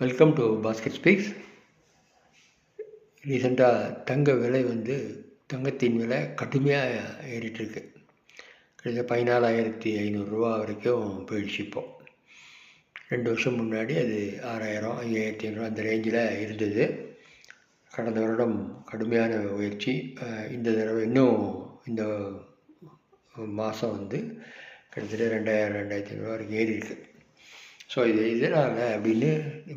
Welcome to basket speaks ரீசெண்டாக தங்க விலை வந்து தங்கத்தின் விலை கடுமையாக ஏறிட்டுருக்கு. கிட்டத்தட்ட பதினாலாயிரத்தி ஐநூறுரூவா வரைக்கும் போயிடுச்சு இப்போது ரெண்டு வருஷம் முன்னாடி அது ஆறாயிரம் ஐயாயிரத்தி ஐநூறு அந்த ரேஞ்சில் இருந்தது. கடந்த வருடம் கடுமையான முயற்சி இந்த தடவை இன்னும் இந்த மாதம் வந்து கிட்டத்தட்ட ரெண்டாயிரம் ரெண்டாயிரத்தி ஐநூறுரூவா வரைக்கும் ஏறி இருக்குது ஸோ இது எதனால் அப்படின்னு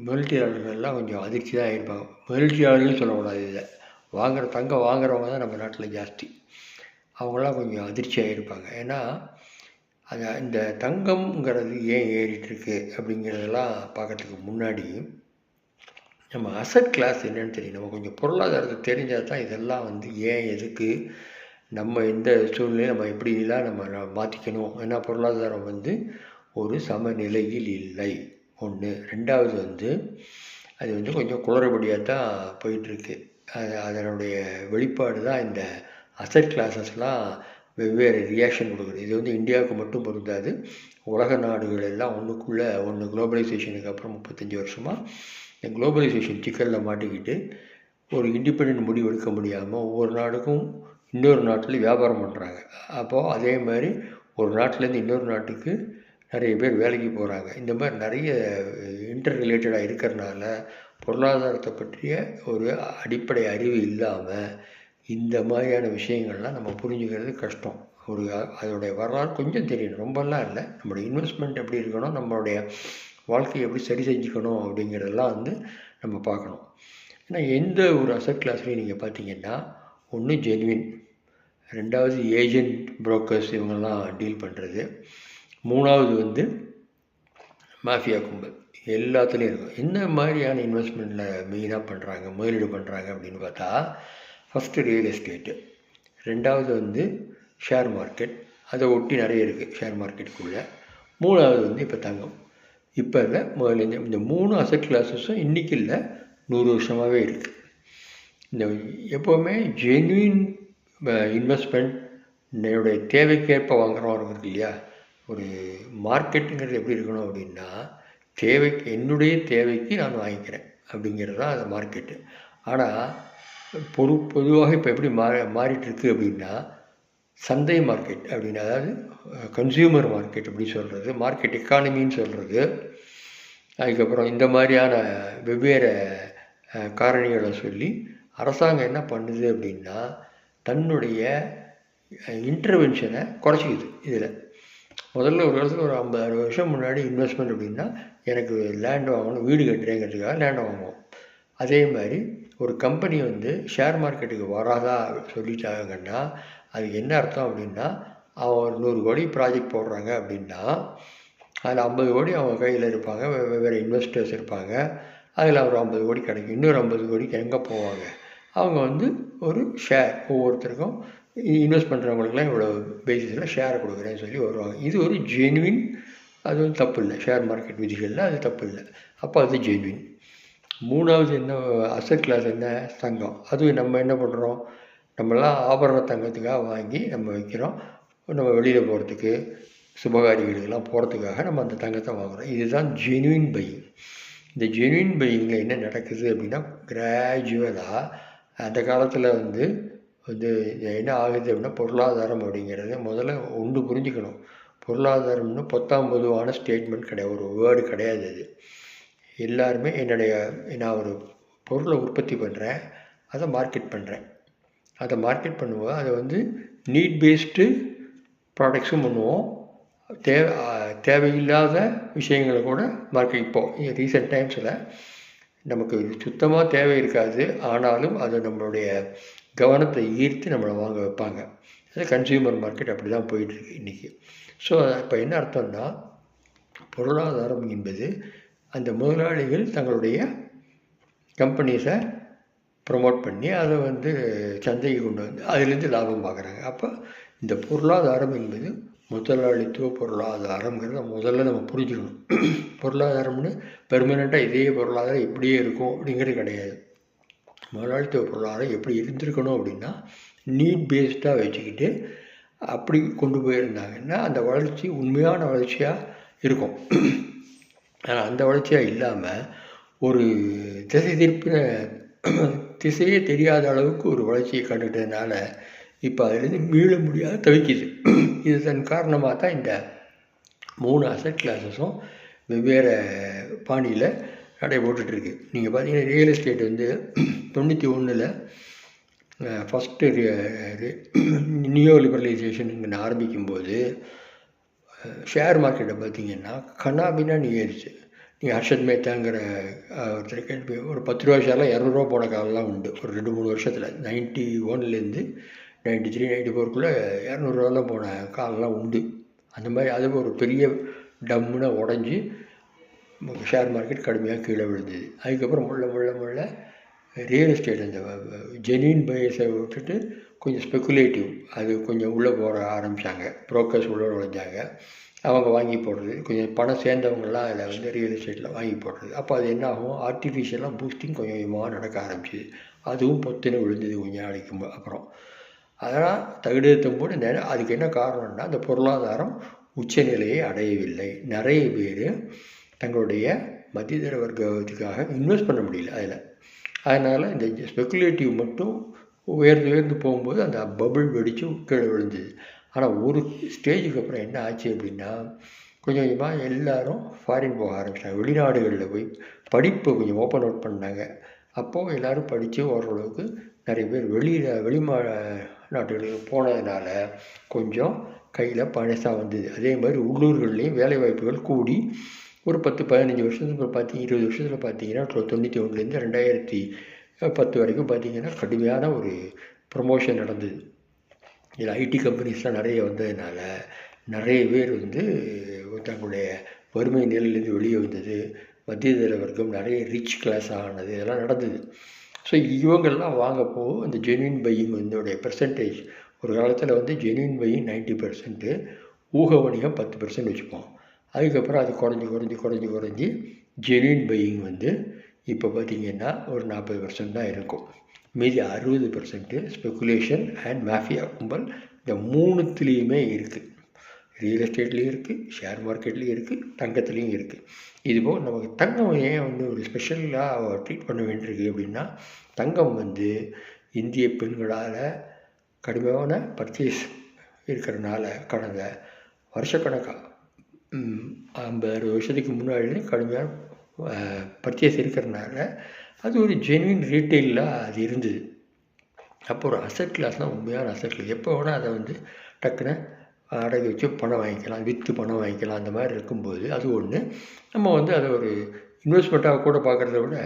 முதலீட்டாளர்கள்லாம் கொஞ்சம் அதிர்ச்சி தான் ஆகிருப்பாங்க முதலீட்டாளர்கள்னு சொல்லக்கூடாது இதை. வாங்குகிற தங்கம் வாங்குறவங்க தான் நம்ம நாட்டில் ஜாஸ்தி. அவங்களாம் கொஞ்சம் அதிர்ச்சி ஆகிருப்பாங்க ஏன்னா அது இந்த தங்கம்ங்கிறது ஏன் ஏறிட்டுருக்கு அப்படிங்கிறதெல்லாம் பார்க்கறதுக்கு முன்னாடி நம்ம அசட் கிளாஸ் என்னென்னு தெரியும். நம்ம கொஞ்சம் பொருளாதாரத்தை தெரிஞ்சால் தான் இதெல்லாம் வந்து ஏன் எதுக்கு நம்ம எந்த சூழ்நிலையும் நம்ம எப்படிலாம் நம்ம மாற்றிக்கணும் ஏன்னா பொருளாதாரம் வந்து ஒரு சமநிலையில் இல்லை. ஒன்று ரெண்டாவது வந்து அது வந்து கொஞ்சம் குளறுபடியாக தான் போயிட்டுருக்கு. அது அதனுடைய வெளிப்பாடு தான் இந்த அசட் கிளாஸஸ்லாம் வெவ்வேறு ரியாக்ஷன் கொடுக்குது. இது வந்து இந்தியாவுக்கு மட்டும் பொருந்தாது. உலக நாடுகள் எல்லாம் ஒன்றுக்குள்ளே ஒன்று குளோபலைசேஷனுக்கு அப்புறம் முப்பத்தஞ்சு வருஷமாக இந்த குளோபலைசேஷன் சிக்கலில் மாட்டிக்கிட்டு ஒரு இண்டிபெண்ட் முடிவு எடுக்க முடியாமல் ஒவ்வொரு நாடுக்கும் இன்னொரு நாட்டில் வியாபாரம் பண்ணுறாங்க அப்போது அதே மாதிரி ஒரு நாட்டிலேருந்து இன்னொரு நாட்டுக்கு நிறைய பேர் வேலைக்கு போகிறாங்க இந்த மாதிரி நிறைய இன்டர் ரிலேட்டடாக இருக்கிறனால பொருளாதாரத்தை பற்றிய ஒரு அடிப்படை அறிவு இல்லாமல் இந்த மாதிரியான விஷயங்கள்லாம் நம்ம புரிஞ்சுக்கிறது கஷ்டம். ஒரு அதோடைய வரலாறு கொஞ்சம் தெரியணும். ரொம்பலாம் இல்லை. நம்மளுடைய இன்வெஸ்ட்மெண்ட் எப்படி இருக்கணும் நம்மளுடைய வாழ்க்கையை எப்படி சரி செஞ்சுக்கணும் அப்படிங்கிறதெல்லாம் வந்து நம்ம பார்க்கணும். ஏன்னா எந்த ஒரு அசட் கிளாஸ்லையும் நீங்கள் பார்த்தீங்கன்னா ஒன்று ஜென்வின் ரெண்டாவது ஏஜென்ட் புரோக்கர்ஸ் இவங்கெல்லாம் டீல் பண்ணுறது மூணாவது வந்து மாஃபியா கும்பல். எல்லாத்துலேயும் இருக்கும். என்ன மாதிரியான இன்வெஸ்ட்மெண்ட்டில் மெயினாக பண்ணுறாங்க முதலீடு பண்ணுறாங்க அப்படின்னு பார்த்தா ஃபஸ்ட்டு ரியல் எஸ்டேட்டு ரெண்டாவது வந்து ஷேர் மார்க்கெட் அதை ஒட்டி நிறைய இருக்குது ஷேர் மார்க்கெட்டுக்குள்ளே மூணாவது வந்து இப்போ தங்கம். இப்போ இல்லை முதல்ல இந்த மூணு அசட் கிளாஸஸும் இன்றைக்கி இல்லை நூறு வருஷமாகவே இருக்குது இந்த எப்போவுமே ஜென்யூன் இன்வெஸ்ட்மெண்ட் என்னுடைய தேவைக்கேற்ப வாங்குகிறோம் இருக்கு இல்லையா? ஒரு மார்க்கெட்டுங்கிறது எப்படி இருக்கணும் அப்படின்னா தேவைக்கு என்னுடைய தேவைக்கு நான் வாங்கிக்கிறேன் அப்படிங்கிறது தான் அந்த மார்க்கெட்டு. ஆனால் பொது பொதுவாக இப்போ எப்படி மா மாறிட்டுருக்கு அப்படின்னா சந்தை மார்க்கெட் அப்படின்னு அதாவது கன்சியூமர் மார்க்கெட் அப்படின்னு சொல்கிறது மார்க்கெட் எக்கானமின்னு சொல்கிறது அதுக்கப்புறம் இந்த மாதிரியான வெவ்வேறு காரணிகளை சொல்லி அரசாங்கம் என்ன பண்ணுது அப்படின்னா தன்னுடைய இன்டர்வென்ஷனை குறைச்சிக்குது இதில். முதல்ல ஒரு காலத்தில் ஒரு ஐம்பது அறுபது வருஷம் முன்னாடி இன்வெஸ்ட்மெண்ட் அப்படின்னா எனக்கு லேண்ட் வாங்கணும் வீடு கட்டுறேங்கிறதுக்காக லேண்டை வாங்குவோம். அதே மாதிரி ஒரு கம்பெனி வந்து ஷேர் மார்க்கெட்டுக்கு வராதா சொல்லிட்டாங்கன்னா அது என்ன அர்த்தம் அப்படின்னா அவன் ஒரு நூறு கோடி ப்ராஜெக்ட் போடுறாங்க அப்படின்னா அதில் ஐம்பது கோடி அவங்க கையில் இருப்பாங்க வெவ்வேறு இன்வெஸ்டர்ஸ் இருப்பாங்க. அதில் ஒரு ஐம்பது கோடி கிடைக்கும் இன்னொரு ஐம்பது கோடிக்கு எங்கே போவாங்க? அவங்க வந்து ஒரு ஷேர் ஒவ்வொருத்தருக்கும் இன்வெஸ்ட் பண்ணுறவங்களுக்குலாம் இவ்வளோ பேசிஸில் ஷேரை கொடுக்குறேன்னு சொல்லி வருவாங்க. இது ஒரு ஜென்வின் அது வந்து தப்பு இல்லை ஷேர் மார்க்கெட் விதிகளில் அது தப்பு இல்லை அப்போ அது ஜென்வின் மூணாவது என்ன அசட் கிளாஸ் என்ன? தங்கம். அது நம்ம என்ன பண்ணுறோம் நம்மளாம் ஆபரண தங்கத்துக்காக வாங்கி நம்ம வைக்கிறோம். நம்ம வெளியில் போகிறதுக்கு சுபகாரிகளுக்கெல்லாம் போகிறதுக்காக நம்ம அந்த தங்கத்தை வாங்குகிறோம் இதுதான் ஜென்வின் பையிங் இந்த ஜென்வின் பையிங்கில் என்ன நடக்குது அப்படின்னா கிராஜுவலாக அந்த காலத்தில் வந்து வந்து என்ன ஆகுது அப்படின்னா பொருளாதாரம் அப்படிங்கிறது முதல்ல ஒன்று புரிஞ்சுக்கணும். பொருளாதாரம்னு பத்தாம் பொதுவான ஸ்டேட்மெண்ட் கிடையாது. ஒரு வேர்டு கிடையாது அது. எல்லாருமே என்னுடைய நான் ஒரு பொருளை உற்பத்தி பண்ணுறேன் அதை மார்க்கெட் பண்ணுறேன் அதை மார்க்கெட் பண்ணுவோம் அதை வந்து நீட் பேஸ்டு ப்ராடக்ட்ஸும் பண்ணுவோம். தேவை தேவையில்லாத விஷயங்களை கூட மார்க்கெட் இப்போது ரீசெண்ட் டைம்ஸில் நமக்கு சுத்தமாக தேவை இருக்காது. ஆனாலும் அது நம்மளுடைய கவனத்தை ஈர்த்து நம்மளை வாங்க வைப்பாங்க. அது கன்சியூமர் மார்க்கெட் அப்படி தான் போயிட்டுருக்கு இன்றைக்கி ஸோ இப்போ என்ன அர்த்தம்னா பொருளாதாரம் என்பது அந்த முதலாளிகள் தங்களுடைய கம்பெனிஸை ப்ரொமோட் பண்ணி அதை வந்து சந்தைக்கு கொண்டு வந்து அதிலேருந்து லாபம் பார்க்குறாங்க. அப்போ இந்த பொருளாதாரம் என்பது முதலாளித்துவ பொருளாதாரங்கிறத முதல்ல நம்ம புரிஞ்சுக்கணும். பொருளாதாரம்னு பெர்மனெண்ட்டாக இதே பொருளாதாரம் இப்படியே இருக்கும் அப்படிங்கிறது கிடையாது. முதலாளித்துவ பொருளாதாரம் எப்படி இருந்திருக்கணும் அப்படின்னா நீட் பேஸ்டாக வச்சுக்கிட்டு அப்படி கொண்டு போயிருந்தாங்கன்னா அந்த வளர்ச்சி உண்மையான வளர்ச்சியாக இருக்கும். ஆனால் அந்த வளர்ச்சியாக இல்லாமல் ஒரு திசை திருப்பின திசையே தெரியாத அளவுக்கு ஒரு வளர்ச்சியை கண்டுட்டதுனால இப்போ அதுலேருந்து மீள முடியாத தவிக்குது. இது தன் காரணமாக தான் இந்த மூணு அசட் கிளாஸஸும் வெவ்வேறு பாணியில் நடை போட்டுட்ருக்கு. நீங்கள் பார்த்தீங்கன்னா ரியல் எஸ்டேட் வந்து தொண்ணூற்றி ஒன்றில் ஃபஸ்ட்டு நியோ லிபரலைசேஷன் ஆரம்பிக்கும்போது ஷேர் மார்க்கெட்டை பார்த்தீங்கன்னா கண்ணாபின்னான்னு ஏறிச்சு நீங்கள் ஹர்ஷத் மேத்தாங்கிற ஒருத்தர் கேட்டு ஒரு பத்து ரூபா ஷேர்லாம் இரநூறுவா போன காலம்லாம் உண்டு. ஒரு ரெண்டு மூணு வருஷத்தில் நைன்ட்டி ஒன்லேருந்து நைன்ட்டி த்ரீ நைன்ட்டி ஃபோருக்குள்ளே இரநூறுவாலாம் போன காலம்லாம் உண்டு. அந்த மாதிரி அது ஒரு பெரிய டம்முன்னு உடஞ்சி ஷேர் மார்க்கெட் கடுமையாக கீழே விழுந்தது. அதுக்கப்புறம் முள்ள முள்ள முள்ள ரியல் எஸ்டேட் அந்த ஜெனின் பயஸை விட்டுட்டு கொஞ்சம் ஸ்பெக்குலேட்டிவ் அது கொஞ்சம் உள்ளே போக ஆரம்பித்தாங்க ப்ரோக்கர்ஸ் உள்ளே நுழைஞ்சாங்க. அவங்க வாங்கி போடுறது கொஞ்சம் பணம் சேர்ந்தவங்களாம் அதில் வந்து ரியல் எஸ்டேட்டில் வாங்கி போடுறது. அப்போ அது என்ன ஆகும்? ஆர்டிஃபிஷியலாக பூஸ்டிங் கொஞ்சம் கொஞ்சமாக நடக்க ஆரம்பிச்சிது. அதுவும் பொத்துன்னு விழுந்தது கொஞ்சம் நாளைக்கு அப்புறம். அதெல்லாம் தகுதியத்தும் போது நேரம் அதுக்கு என்ன காரணம்னா அந்த பொருளாதாரம் உச்சநிலையை அடையவில்லை. நிறைய பேர் தங்களுடைய மத்தியதர வர்க்கத்துக்காக இன்வெஸ்ட் பண்ண முடியல அதில். அதனால் இந்த ஸ்பெக்குலேட்டிவ் மட்டும் உயர்ந்து உயர்ந்து போகும்போது அந்த பபுள் வெடித்து கீழே விழுந்தது. ஆனால் ஒரு ஸ்டேஜுக்கு அப்புறம் என்ன ஆச்சு அப்படின்னா கொஞ்சம் கொஞ்சமாக எல்லோரும் ஃபாரின் போக ஆரம்பிச்சிட்டாங்க. வெளிநாடுகளில் போய் படிப்பை கொஞ்சம் ஓப்பன் அவுட் பண்ணாங்க. அப்போது எல்லோரும் படித்து ஓரளவுக்கு நிறைய பேர் வெளியில் வெளிமா நாட்டுகளுக்கு போனதுனால கொஞ்சம் கையில் பழசாக வந்தது. அதே மாதிரி உள்ளூர்கள்லேயும் வேலைவாய்ப்புகள் கூடி ஒரு பத்து பதினஞ்சு வருஷத்துக்கு பார்த்தீங்க இருபது வருஷத்தில் பார்த்தீங்கன்னா தொண்ணூற்றி ஒன்றுலேருந்து ரெண்டாயிரத்தி பத்து வரைக்கும் பார்த்தீங்கன்னா கடுமையான ஒரு ப்ரொமோஷன் நடந்தது. இதில் ஐடி கம்பெனிஸ்லாம் நிறைய வந்ததுனால நிறைய பேர் வந்து தங்களுடைய வறுமை நிலையிலேருந்து வெளியே வந்தது. மத்தியதர வர்க்கம் நிறைய ரிச் கிளாஸ் ஆனது இதெல்லாம் நடந்தது. ஸோ இவங்கெல்லாம் வாங்கப்போ அந்த ஜென்வின் பையிங் இதோடைய பெர்சன்டேஜ் ஒரு காலத்தில் வந்து ஜென்வின் பையிங் நைன்ட்டி பர்சன்ட்டு ஊக வணிகம் பத்து பர்சன்ட் வச்சுப்போம். அதுக்கப்புறம் அது குறைஞ்சி குறைஞ்சி குறைஞ்சி குறைஞ்சி ஜென்வின் பையிங் வந்து இப்போ பார்த்திங்கன்னா ஒரு நாற்பது பர்சன்ட் தான் இருக்கும். மீதி அறுபது பர்சன்ட்டு ஸ்பெக்குலேஷன் அண்ட் மாஃபியா கும்பல் இந்த மூணுத்துலேயுமே இருக்குது ரியல் எஸ்டேட்லேயும் இருக்குது ஷேர் மார்க்கெட்லேயும் இருக்குது தங்கத்துலேயும் இருக்குது இதுபோல் நமக்கு தங்கம் ஏன் வந்து ஒரு ஸ்பெஷலாக ட்ரீட் பண்ண வேண்டியிருக்கு அப்படின்னா தங்கம் வந்து இந்திய பெண்களால் கடுமையான பர்ச்சேஸ் இருக்கிறனால கடந்த வருஷக்கணக்காக ஐம்பது அறுபது வருஷத்துக்கு முன்னாடி கடுமையான பர்ச்சேஸ் இருக்கிறனால அது ஒரு ஜென்வின் ரீட்டெயிலில் அது இருந்தது. அப்போ ஒரு அசட் கிளாஸ்னால் உண்மையான அசட் கிளாஸ் எப்போ வேணால் அதை வந்து டக்குன்னு அடகு வச்சு பணம் வாங்கிக்கலாம் விற்று பணம் வாங்கிக்கலாம் அந்த மாதிரி இருக்கும்போது அது ஒன்று நம்ம வந்து அதை ஒரு இன்வெஸ்ட்மெண்ட்டாக கூட பார்க்குறத விட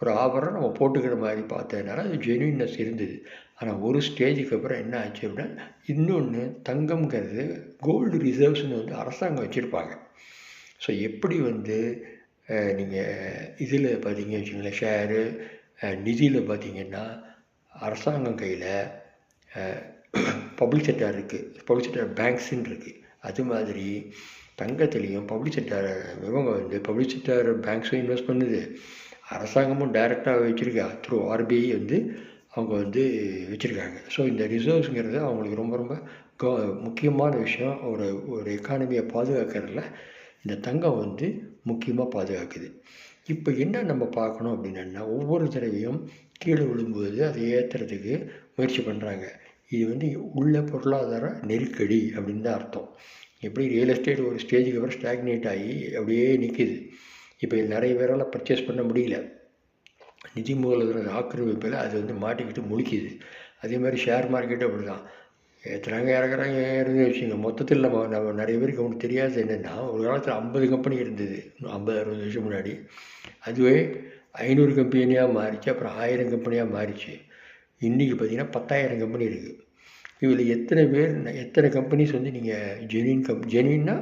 ஒரு ஆபரணம் நம்ம போட்டுக்கிற மாதிரி பார்த்ததுனால அது ஜென்வின்னஸ் இருந்தது. ஆனால் ஒரு ஸ்டேஜுக்கு அப்புறம் என்ன ஆச்சு அப்படின்னா இன்னொன்று தங்கம்ங்கிறது கோல்டு ரிசர்வ்ஸ்னு வந்து அரசாங்கம் வச்சுருப்பாங்க. ஸோ எப்படி வந்து நீங்கள் இதில் பார்த்தீங்க வச்சுங்களேன் ஷேரு நிதியில் பார்த்தீங்கன்னா அரசாங்கம் கையில் பப்ளிக் செக்டர் இருக்குது பப்ளிக் செக்டர் பேங்க்ஸுன்னு இருக்குது அது மாதிரி தங்கத்துலேயும் பப்ளிக் செக்டர் இவங்க வந்து பப்ளிக் செக்டர் பேங்க்ஸும் இன்வெஸ்ட் பண்ணுது. அரசாங்கமும் டைரெக்டாக வச்சுருக்கா த்ரூ ஆர்பிஐ வந்து அவங்க வந்து வச்சுருக்காங்க. ஸோ இந்த ரிசர்வ்ஸுங்கிறது அவங்களுக்கு ரொம்ப ரொம்ப முக்கியமான விஷயம். ஒரு ஒரு எக்கானமியை பாதுகாக்கிறதுல இந்த தங்கம் வந்து முக்கியமாக பாதுகாக்குது. இப்போ என்ன நம்ம பார்க்கணும் அப்படின்னா ஒவ்வொரு தடவையும் கீழே விழும்போது அதை ஏற்றுறதுக்கு முயற்சி பண்ணுறாங்க இது வந்து உள்ள பொருளாதார நெருக்கடி அப்படின்னு தான் அர்த்தம். எப்படி ரியல் எஸ்டேட் ஒரு ஸ்டேஜுக்கு அப்புறம் ஸ்டாக்னேட் ஆகி அப்படியே நிற்கிது இப்போ நிறைய பேரால் பர்ச்சேஸ் பண்ண முடியல. நிதி மூலதன ஆக்கிரமிப்பில் அது வந்து மாட்டிக்கிட்டு முழிக்குது. அதே மாதிரி ஷேர் மார்க்கெட்டும் அப்படி தான் ஏற்றுறாங்க இறக்குறாங்க இருந்து வச்சுங்க மொத்தத்தில் நம்ம நம்ம நிறைய பேருக்கு அவனுக்கு தெரியாது என்னென்னா ஒரு காலத்தில் ஐம்பது கம்பெனி இருந்தது. ஐம்பது அறுபது வருஷம் முன்னாடி. அதுவே ஐநூறு கம்பெனியாக மாறிச்சு அப்புறம் ஆயிரம் கம்பெனியாக மாறிச்சு. இன்றைக்கி பார்த்திங்கன்னா பத்தாயிரம் கம்பெனி இருக்குது இதில் எத்தனை பேர் எத்தனை கம்பெனிஸ் வந்து நீங்கள் ஜெனின் கம் ஜெனின்னா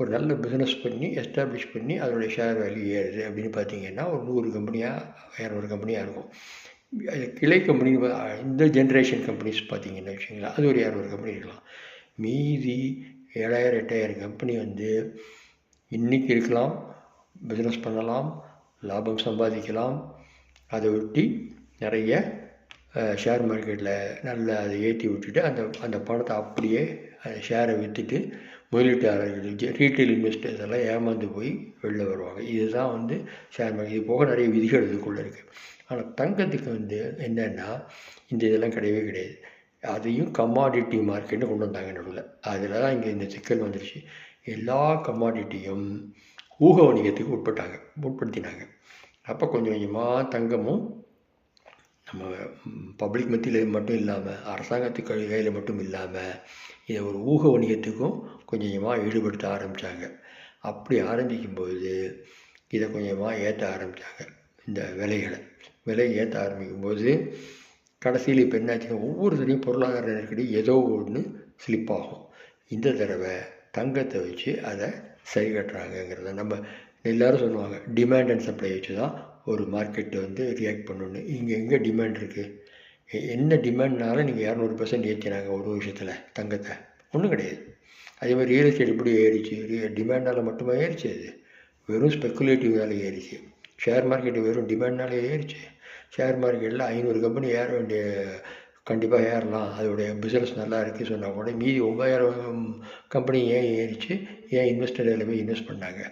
ஒரு நல்ல பிஸ்னஸ் பண்ணி எஸ்டாப்ளிஷ் பண்ணி அதோடைய ஷேர் வேல்யூ ஏறுது அப்படின்னு பார்த்தீங்கன்னா ஒரு நூறு கம்பெனியாக இரநூறு கம்பெனியாக இருக்கும். கிளை கம்பெனி இந்த ஜென்ரேஷன் கம்பெனிஸ் பார்த்தீங்கன்னா வச்சுங்களா அது ஒரு இரநூறு கம்பெனி இருக்கலாம். மீதி ஏழாயிரம் எட்டாயிரம் கம்பெனி வந்து இன்றைக்கி இருக்கலாம் பிஸ்னஸ் பண்ணலாம் லாபம் சம்பாதிக்கலாம். அதை ஒட்டி நிறைய ஷேர் மார்க்கெட்டில் நல்லா அதை ஏற்றி விட்டுட்டு அந்த அந்த பணத்தை அப்படியே அந்த ஷேரை விற்றுட்டு முதலீட்டாளர்கள் ரீட்டைல் இன்வெஸ்டர்ஸ் எல்லாம் ஏமாந்து போய் வெளில வருவாங்க. இதுதான் வந்து ஷேர் மார்க்கெட் இது போக நிறைய விதிகள் இதுக்குள்ளே இருக்குது ஆனால் தங்கத்துக்கு வந்து என்னென்னா இந்த இதெல்லாம் கிடையவே கிடையாது. அதையும் கமாடிட்டி மார்க்கெட்னு கொண்டு வந்தாங்க நடுவில். அதில் தான் இங்கே இந்த சிக்கல் வந்துருச்சு. எல்லா கமாடிட்டியும் ஊக வணிகத்துக்கு உட்பட்டாங்க உட்படுத்தினாங்க. அப்போ கொஞ்சம் கொஞ்சமாக தங்கமும் நம்ம பப்ளிக் மத்தியில் மட்டும் இல்லாமல் அரசாங்கத்துக்கு கையில் மட்டும் இல்லாமல் இதை ஒரு ஊக வணிகத்துக்கும் கொஞ்சம் கொஞ்சமாக ஈடுபடுத்த ஆரம்பித்தாங்க அப்படி ஆரம்பிக்கும்போது இதை கொஞ்சமாக ஏற்ற ஆரம்பித்தாங்க இந்த விலைகளை. விலை ஏற்ற ஆரம்பிக்கும்போது கடைசியில் இப்போ என்னாச்சுன்னா ஒவ்வொரு தடையும் பொருளாதார நெருக்கடி ஏதோ ஒன்று ஸ்லிப் ஆகும். இந்த தடவை தங்கத்தை வச்சு அதை சரி கட்டுறாங்கங்கிறத நம்ம எல்லோரும் சொல்லுவாங்க. டிமாண்ட் அண்ட் சப்ளை வச்சு தான் ஒரு மார்க்கெட்டு வந்து ரியாக்ட் பண்ணணும் இங்கே எங்கே டிமாண்ட் இருக்குது என்ன டிமாண்ட்னால நீங்கள் இரநூறு பர்சன்ட் ஏற்றினாங்க ஒரு விஷயத்தில் தங்கத்தை. ஒன்றும் கிடையாது. அதே மாதிரி ரியல் எஸ்டேட் எப்படி ஏறிச்சு? டிமாண்டால் மட்டுமே ஏறிச்சு அது? வெறும் ஸ்பெக்குலேட்டிவ்னால ஏறிச்சு. ஷேர் மார்க்கெட்டு வெறும் டிமாண்ட்னாலே ஏறிச்சு. ஷேர் மார்க்கெட்டில் ஐநூறு கம்பெனி ஏற வேண்டிய கண்டிப்பாக ஏறலாம். அதோடைய பிஸ்னஸ் நல்லா இருக்குது சொன்னால் கூட மீதி ஒம்பதாயிரம் கம்பெனி ஏன் ஏறிச்சு? ஏன் இன்வெஸ்டர் எல்லாமே போய் இன்வெஸ்ட் பண்ணாங்க?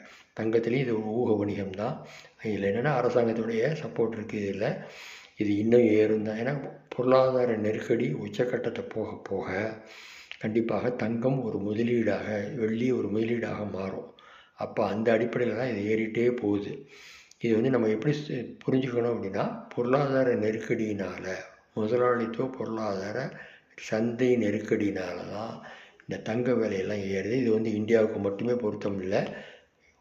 தங்கத்துலேயும் இது ஊக வணிகம் தான். இதில் என்னென்னா அரசாங்கத்துடைய சப்போர்ட் இருக்குது இதில். இது இன்னும் ஏறும் தான். ஏன்னா பொருளாதார நெருக்கடி உச்சக்கட்டத்தை போக போக கண்டிப்பாக தங்கம் ஒரு முதலீடாக வெள்ளி ஒரு முதலீடாக மாறும். அப்போ அந்த அடிப்படையில் தான் இது ஏறிட்டே போகுது. இது வந்து நம்ம எப்படி புரிஞ்சுக்கணும் அப்படின்னா பொருளாதார நெருக்கடியினால் முதலாளித்துவ பொருளாதார சந்தை நெருக்கடினால தான் இந்த தங்க விலையெல்லாம் ஏறுது. இது வந்து இந்தியாவுக்கு மட்டுமே பொருத்தம் இல்லை.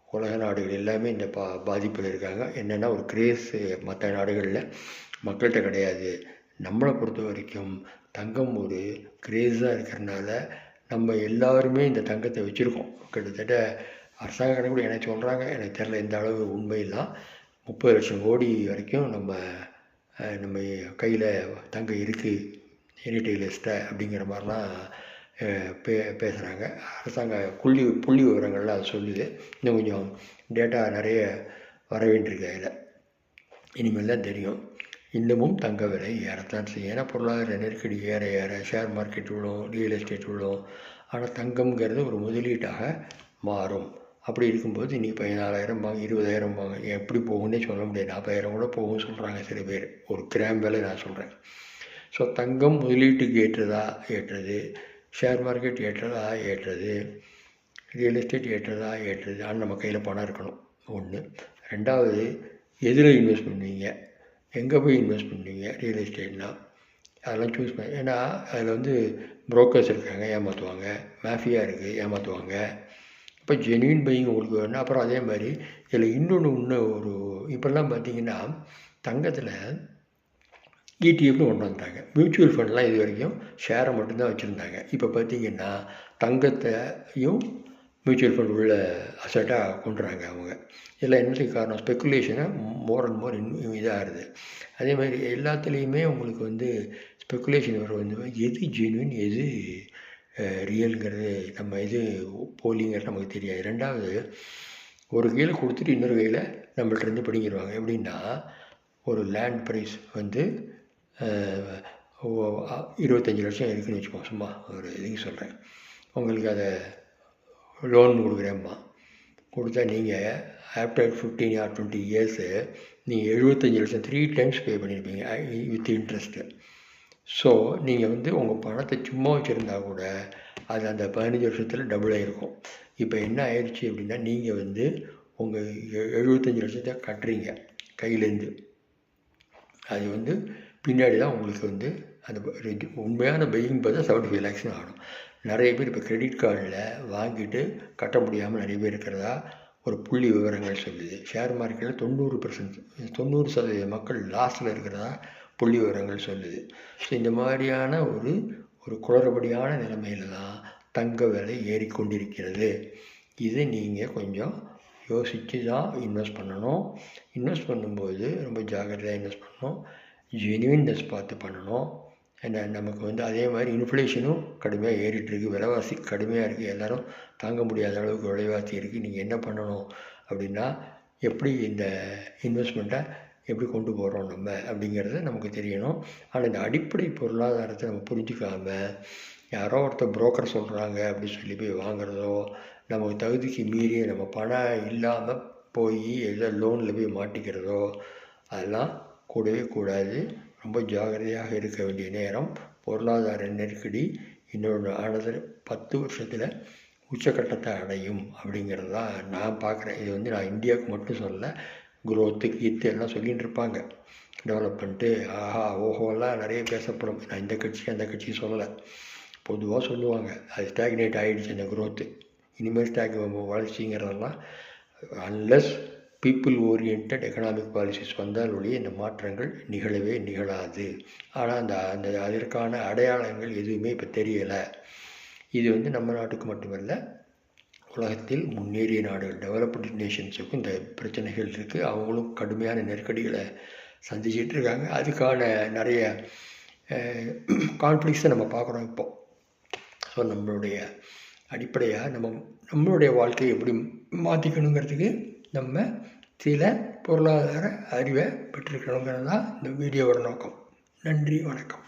உலக நாடுகள் எல்லாமே இந்த பா பாதிப்பில் இருக்காங்க. என்னென்னா ஒரு கிரேஸ் மற்ற நாடுகளில் மக்கள்கிட்ட கிடையாது. நம்மளை பொறுத்த வரைக்கும் தங்கம் ஒரு கிரேஸாக இருக்கிறனால நம்ம எல்லாருமே இந்த தங்கத்தை வச்சுருக்கோம். கிட்டத்தட்ட அரசாங்க கூட எனக்கு சொல்கிறாங்க எனக்கு தெரில இந்த அளவு உண்மையெல்லாம். முப்பது லட்சம் கோடி வரைக்கும் நம்ம நம்ம கையில் தங்கம் இருக்குது ரீட்டைலிஸ்ட்டை அப்படிங்கிற மாதிரிலாம் பே பேசுகிறாங்க அரசாங்க புள்ளி புள்ளி விவரங்கள்லாம் அது சொல்லுது. இன்னும் கொஞ்சம் டேட்டா நிறைய வர வேண்டியிருக்கு அதில். இனிமேல் தான் தெரியும். இன்னமும் தங்க விலை ஏறத்தான் செய்யும். ஏன்னா பொருளாதார நெருக்கடி ஏற ஏற ஷேர் மார்க்கெட் விழும் ரியல் எஸ்டேட் விழும் ஆனால் தங்கம்ங்கிறது ஒரு முதலீட்டாக மாறும். அப்படி இருக்கும்போது இன்றைக்கி பதினாலாயிரம் வாங்க இருபதாயிரம் வாங்க எப்படி போகும்னே சொல்ல முடியாது. நாற்பதாயிரம் கூட போகும்னு சொல்கிறாங்க சில பேர். ஒரு கிராம் விலை நான் சொல்கிறேன் ஸோ தங்கம் முதலீட்டுக்கு ஏற்றதா? ஏற்றது. ஷேர் மார்க்கெட் ஏற்றதா? ஏற்றது. ரியல் எஸ்டேட் ஏற்றதா? ஏற்றது. ஆனால் நம்ம கையில் பணம் இருக்கணும். ஒன்று ரெண்டாவது எதில் இன்வெஸ்ட் பண்ணுவீங்க எங்கே போய் இன்வெஸ்ட் பண்ணுவீங்க ரியல் எஸ்டேட்னால் அதெல்லாம் சூஸ் பண்ண ஏன்னா அதில் வந்து புரோக்கர்ஸ் இருக்காங்க ஏமாற்றுவாங்க மாஃபியா இருக்குது ஏமாற்றுவாங்க இப்போ ஜென்யூன் பையிங் உங்களுக்கு வேணும் அப்புறம் அதே மாதிரி இதில் இன்னொன்று இன்னும் ஒரு இப்போல்லாம் பார்த்தீங்கன்னா தங்கத்தில் இடிஎஃப்னு கொண்டு வந்தாங்க. மியூச்சுவல் ஃபண்ட்லாம் இது வரைக்கும் ஷேரை மட்டும்தான் வச்சுருந்தாங்க. இப்போ பார்த்தீங்கன்னா தங்கத்தையும் மியூச்சுவல் ஃபண்ட் உள்ள அசட்டாக கொண்டுறாங்க அவங்க. இதில் என்னத்துக்கு காரணம் ஸ்பெக்குலேஷனை மோர் அண்ட் மோர் இன் இதாகிறது அதே மாதிரி எல்லாத்துலேயுமே உங்களுக்கு வந்து ஸ்பெக்குலேஷன் வர வந்து எது ஜென்வின் எது ரியலுங்கிறது நம்ம இது போலிங்கிறது நமக்கு தெரியாது. ரெண்டாவது ஒரு கையில் கொடுத்துட்டு இன்னொரு கையில் நம்மள்டருந்து பிடிங்கிடுவாங்க எப்படின்னா ஒரு லேண்ட் ப்ரைஸ் வந்து இருபத்தஞ்சி லட்சம் இருக்குதுன்னு வச்சுப்போம் சும்மா ஒரு இதுக்கு சொல்கிறேன் உங்களுக்கு அதை லோன் கொடுக்குறேம்மா கொடுத்தா நீங்கள் after fifteen or twenty years நீங்கள் எழுபத்தஞ்சி லட்சம் த்ரீ டைம்ஸ் பே பண்ணியிருப்பீங்க வித் இன்ட்ரெஸ்ட்டு ஸோ நீங்கள் வந்து உங்கள் பணத்தை சும்மா வச்சுருந்தா கூட அது அந்த பதினஞ்சு வருஷத்தில் டபுள் ஆகிருக்கும் இப்போ என்ன ஆயிடுச்சு அப்படின்னா நீங்கள் வந்து உங்கள் எழுபத்தஞ்சி லட்சத்தை கட்டுறீங்க கையிலேருந்து அது வந்து பின்னாடி தான் உங்களுக்கு வந்து அந்த உண்மையான பையிங் பார்த்தா செவன்ட்டி ஃபைவ் லேக்ஸ்னு ஆகணும். நிறைய பேர் இப்போ கிரெடிட் கார்டில் வாங்கிட்டு கட்ட முடியாமல் நிறைய பேர் இருக்கிறதா ஒரு புள்ளி விவரங்கள் சொல்லுது. ஷேர் மார்க்கெட்டில் தொண்ணூறு பர்சன்ட் தொண்ணூறு சதவீத மக்கள் லாஸில் இருக்கிறதா புள்ளி விவரங்கள் சொல்லுது. ஸோ இந்த மாதிரியான ஒரு ஒரு குளறுபடியான நிலைமையில் தான் தங்க விலை ஏறிக்கொண்டிருக்கிறது. இதை நீங்கள் கொஞ்சம் யோசித்து தான் இன்வெஸ்ட் பண்ணணும். இன்வெஸ்ட் பண்ணும்போது ரொம்ப ஜாக்கிரதையாக இன்வெஸ்ட் பண்ணணும். ஜெனுவின்னஸ் பார்த்து பண்ணணும். என்ன நமக்கு வந்து அதே மாதிரி இன்ஃப்ளேஷனும் கடுமையாக ஏறிட்டுருக்கு. விலைவாசி கடுமையாக இருக்குது எல்லோரும் தாங்க முடியாத அளவுக்கு விலைவாசி இருக்குது நீங்கள் என்ன பண்ணணும் அப்படின்னா எப்படி இந்த இன்வெஸ்ட்மெண்ட்டை எப்படி கொண்டு போகிறோம் நம்ம அப்படிங்கிறத நமக்கு தெரியணும். ஆனால் இந்த அடிப்படை பொருளாதாரத்தை நம்ம புரிஞ்சுக்காமல் யாரோ ஒருத்தர் புரோக்கர் சொல்கிறாங்க அப்படின்னு சொல்லி போய் வாங்குறதோ நமக்கு தகுதிக்கு மீறி நம்ம பணம் இல்லாமல் போய் ஏதோ லோனில் போய் மாட்டிக்கிறதோ அதெல்லாம் கூடவே கூடாது. ரொம்ப ஜாகிரதையாக இருக்க வேண்டிய நேரம். பொருளாதார நெருக்கடி இன்னொன்று ஆனது பத்து வருஷத்தில் உச்சக்கட்டத்தை அடையும் அப்படிங்கிறது தான் நான் பார்க்குறேன். இது வந்து நான் இந்தியாவுக்கு மட்டும் சொல்லலை குரோத்து கீத்து எல்லாம் சொல்லிகிட்டு இருப்பாங்க. டெவலப்மெண்ட்டு ஆஹா ஓஹோலாம் நிறைய பேசப்படும். நான் இந்த கட்சி அந்த கட்சி சொல்லலை. பொதுவாக சொல்லுவாங்க அது ஸ்டாக்னேட் ஆகிடுச்சு அந்த குரோத்து இனிமேல் stock வளர்ச்சிங்கிறதெல்லாம் unless people orient economic policies வந்தால் ஒழிய இந்த மாற்றங்கள் நிகழவே நிகழாது. ஆனால் அந்த அந்த அதற்கான அடையாளங்கள் எதுவுமே இப்போ தெரியலை. இது வந்து நம்ம நாட்டுக்கு மட்டுமல்ல உலகத்தில் முன்னேறிய நாடுகள் டெவலப்டு நேஷன்ஸுக்கும் இந்த பிரச்சனைகள் இருக்குது அவங்களும் கடுமையான நெருக்கடிகளை சந்திச்சிட்டு இருக்காங்க. அதுக்கான நிறைய கான்ஃப்ளிக்ஸை நம்ம பார்க்குறோம் இப்போது ஸோ நம்மளுடைய அடிப்படையாக நம்ம நம்மளுடைய வாழ்க்கையை எப்படி மாற்றிக்கணுங்கிறதுக்கு நம்ம சில பொருளாதார அறிவை பெற்றிருக்கணுங்கிறது தான் இந்த வீடியோவோட நோக்கம். நன்றி வணக்கம்.